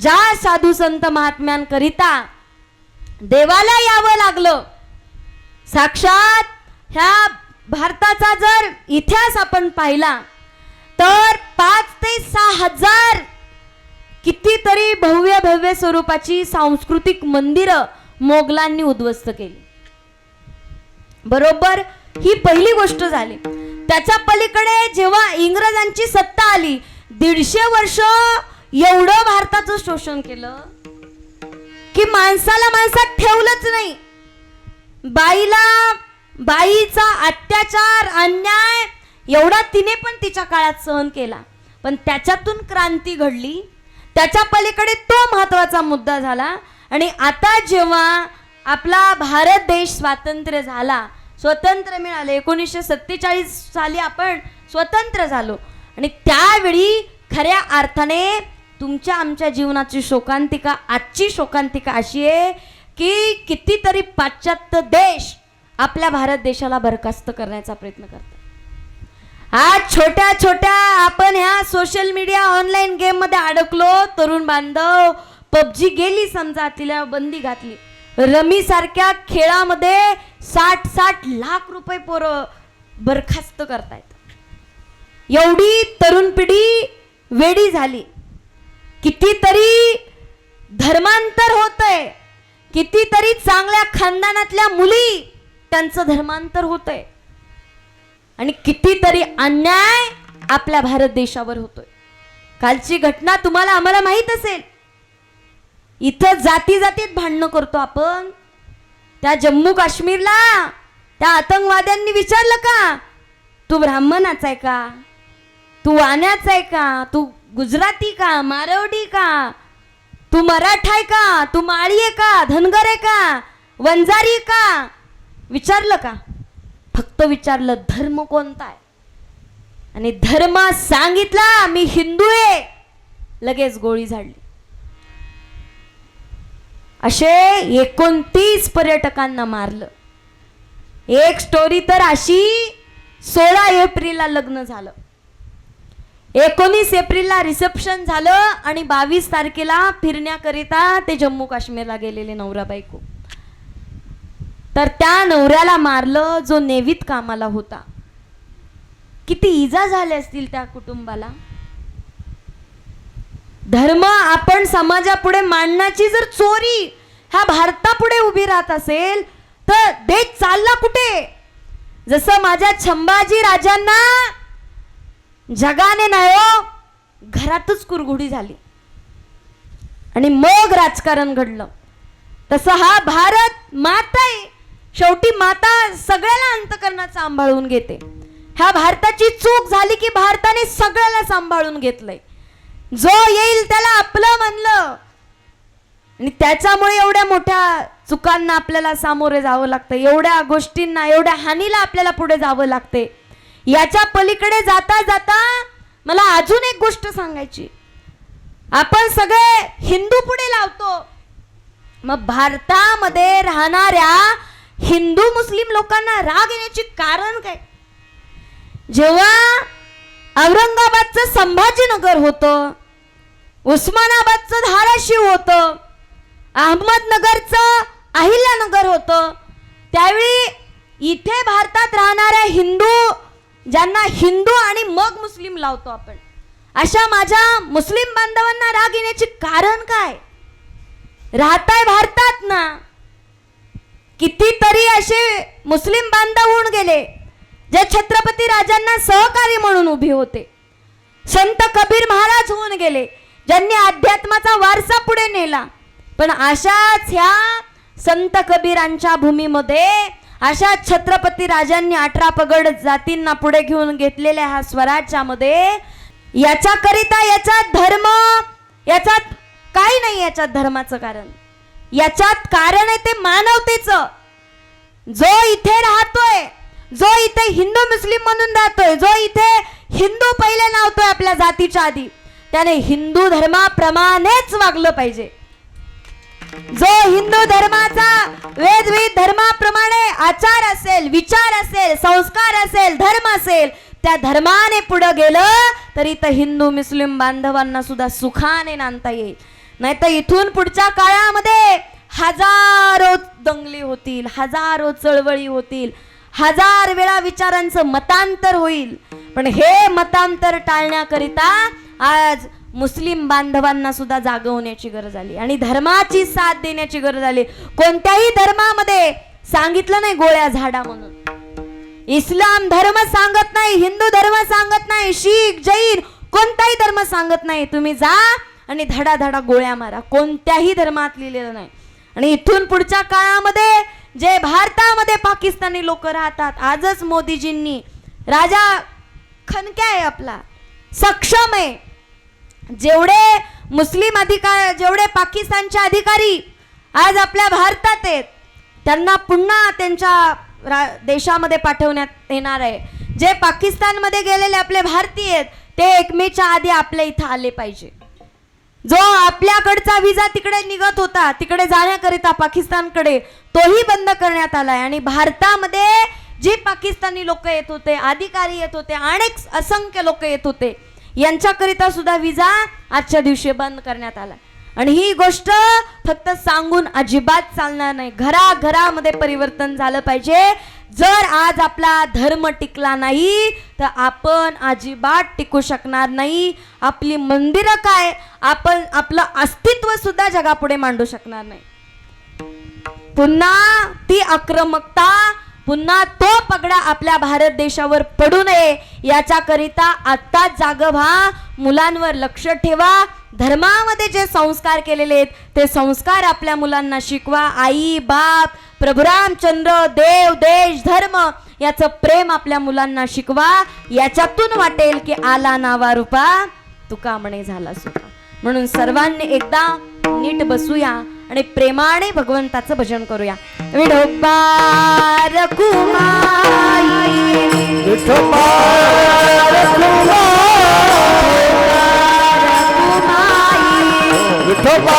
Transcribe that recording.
ज्या साधू संत महात्म्यांकरिता देवाला यावं लागलं साक्षात ह्या भारताचा जर इतिहास आपण पाहिला तर पाच ते सहा हजार कितीतरी भव्य भव्य स्वरूपाची सांस्कृतिक मंदिरं मोगलांनी उद्ध्वस्त केली. बरोबर ही पहिली गोष्ट झाली. त्याच्या पलीकडे जेव्हा इंग्रजांची सत्ता आली दीडशे वर्ष एवढं भारताचं शोषण केलं की माणसाला माणसात ठेवलंच नाही. बाईला बाईचा अत्याचार अन्याय एवढा तिने पण तिच्या काळात सहन केला. पण त्याच्यातून क्रांती घडली. त्याच्या पलीकडे तो महत्त्वाचा मुद्दा झाला. आणि आता जेव्हा आपला भारत देश स्वातंत्र्य झाला स्वतंत्र मिळाले एकोणीसशे सत्तेचाळीस साली आपण स्वतंत्र झालो. आणि त्यावेळी खऱ्या अर्थाने तुमच्या आमच्या जीवनाची शोकांतिका आजची शोकांतिका अशी आहे की कितीतरी पाश्चात्य देश आपल्या भारत देशाला बरखास्त करण्याचा प्रयत्न करतात. आज छोट्या छोट्या आपण ह्या सोशल मीडिया ऑनलाईन गेममध्ये अडकलो तरुण बांधव पबजी गेली समजा तिला बंदी घातली. रमी सारख्या खेळामध्ये साठ साठ लाख रुपये पोरं बरखास्त करतायत. एवढी तरुण पिढी वेडी झाली. कितीतरी धर्मांतर होतंय. कितीतरी चांगल्या खानदानातल्या मुली त्यांचं धर्मांतर होतंय. आणि कितीतरी अन्याय आपल्या भारत देशावर होतोय. कालची घटना तुम्हाला आम्हाला माहीत असेल. इथं जाती जातीत भांडणं करतो आपण. त्या जम्मू काश्मीरला त्या आतंकवाद्यांनी विचारलं का? तू ब्राह्मणाचा आहे का? तू वाण्याचा आहे का? तू गुजराती का मारवडी का? तू मराठा आहे का? तू माळी आहे का? धनगर आहे का? वंजारी आहे का? विचारलं का? फक्त विचारलं धर्म कोणता आहे? आणि धर्म सांगितला मी हिंदू आहे लगेच गोळी झाडली. असे एकोणतीस पर्यटकांना मारलं. एक स्टोरी तर अशी सोळा एप्रिलला लग्न झालं. एकोणीस एप्रिलला रिसेप्शन झालं आणि बावीस तारखेला फिरण्याकरिता ते जम्मू काश्मीरला गेलेले नवरा बायको. तर त्या नवऱ्याला मारलं जो नेवीत कामाला होता. किती इजा झाल्या असतील त्या कुटुंबाला? धर्म आपण समाजापुढे मांडण्याची जर चोरी ह्या भारतापुढे उभी राहत असेल तर देश चालला कुठे? जसं माझ्या छंबाजी राजांना जगाने नाही हो घरातच कुरघुडी झाली. आणि मग राजकारण घडलं. तसं हा भारत माता आहे शेवटी माता सगळ्याला अंतकरणात सांभाळून घेते. ह्या भारताची चूक झाली की भारताने सगळ्याला सांभाळून घेतलंय. जो येईल त्याला आपलं म्हणलं. आणि त्याच्यामुळे एवढ्या मोठ्या चुकांना आपल्याला सामोरे जावं लागतं. एवढ्या गोष्टींना एवढ्या हानीला आपल्याला पुढे जावं लागते. याच्या पलीकडे जाता जाता मला अजून एक गोष्ट सांगायची. आपण सगळे हिंदू पुढे लावतो. मग भारतामध्ये राहणाऱ्या हिंदू मुस्लिम लोकांना राग येण्याची कारण काय? जेव्हा औरंगाबादचं संभाजीनगर होतं उस्मानाबादचं धाराशिव होतं अहमदनगरचं अहिल्यानगर होतं त्यावेळी इथे भारतात राहणाऱ्या हिंदू ज्यांना हिंदू आणि मग मुस्लिम लावतो आपण. अशा माझ्या मुस्लिम बांधवांना राग येण्याचे कारण काय? राहताय भारतात ना? कितीतरी असे मुस्लिम बांधव होऊन गेले जे छत्रपती राजांना सहकारी म्हणून उभे होते. संत कबीर महाराज होऊन गेले ज्यांनी अध्यात्माचा वारसा पुढे नेला. पण अशाच ह्या संत कबीरांच्या भूमीमध्ये अशा छत्रपती राजांनी अठरा पगड जातींना पुढे घेऊन घेतलेल्या ह्या स्वराज्यामध्ये याच्याकरिता याचा धर्म याच्यात काही नाही याच्यात धर्माचं कारण. याच्यात कारण आहे ते मानवतेचं. जो इथे राहतोय जो इथे हिंदू मुस्लिम म्हणून राहतोय जो इथे हिंदू पहिले लावतोय आपल्या जातीच्या आधी त्याने हिंदू धर्माप्रमाणेच वागलं पाहिजे. जो हिंदू धर्माचा वेदविध धर्मा आचार असेल विचार असेल संस्कार असेल धर्म असेल त्या धर्माने पुढं गेलं तर इथं हिंदू मुस्लिम बांधवांना सुद्धा सुखाने नांदता येईल. नाही तर इथून पुढच्या काळामध्ये हजारो दंगली होतील हजारो चळवळी होतील हजार वेळा विचारांचं मतांतर होईल. पण हे मतांतर टाळण्याकरिता आज मुस्लिम बांधवांना सुद्धा जागवण्याची गरज आली. आणि धर्माची साथ देण्याची गरज आली. कोणत्याही धर्मामध्ये सांगितलं नाही गोळ्या झाडा म्हणून इस्लाम धर्म सांगत नाही हिंदू धर्म सांगत नाही शीख जैन कोणताही धर्म सांगत नाही. तुम्ही जा आणि धडा धडा गोळ्या मारा. कोणत्याही धर्मात लिहिलेलं नाही. आणि इथून पुढच्या काळामध्ये जे भारतामध्ये पाकिस्तानी लोक राहतात आजच मोदीजींनी राजा खनक्या आहे आपला सक्षम आहे. जेवढे मुस्लिम अधिकार जेवढे पाकिस्तानचे अधिकारी आज आपल्या भारतात आहेत त्यांना पुन्हा त्यांच्या रा देशामध्ये पाठवण्यात येणार आहे. जे पाकिस्तानमध्ये गेलेले आपले भारतीय आहेत ते एक मेच्या आधी आपल्या इथं आले पाहिजे. जो आपल्याकडचा विजा तिकडे निघत होता तिकडे जाण्याकरिता पाकिस्तानकडे तोही बंद करण्यात आलाय. आणि भारतामध्ये जे पाकिस्तानी लोक येत होते अधिकारी येत होते अनेक असंख्य लोक येत होते यांच्याकरिता सुद्धा विजा आजच्या दिवशी बंद करण्यात आला आणि ही गोष्ट फक्त सांगून अजिबात चालणार नाही. घराघरामध्ये परिवर्तन झालं पाहिजे. जर आज आपला धर्म टिकला नाही तर आपण अजिबात टिकू शकणार नाही. आपली मंदिरं काय? आपण आपलं अस्तित्व सुद्धा जगापुढे मांडू शकणार नाही. पुन्हा ती आक्रमकता पुन्हा तो पगडा आपल्या भारत देशावर पडू नये याच्याकरिता आत्ताच जाग व्हा मुलांवर लक्ष ठेवा. धर्मामध्ये जे संस्कार केलेले आहेत ते संस्कार आपल्या मुलांना शिकवा. आई बाप प्रभुरामचंद्र देव देश धर्म याचं प्रेम आपल्या मुलांना शिकवा. याच्यातून वाटेल की आला नावा रूपा. तुका म्हणे झाला सुका म्हणून सर्वांनी एकदा नीट बसूया आणि प्रेमाने भगवंताचं भजन करूया. विठोबा रखुमाई विठोबा रखुमाई विठोबा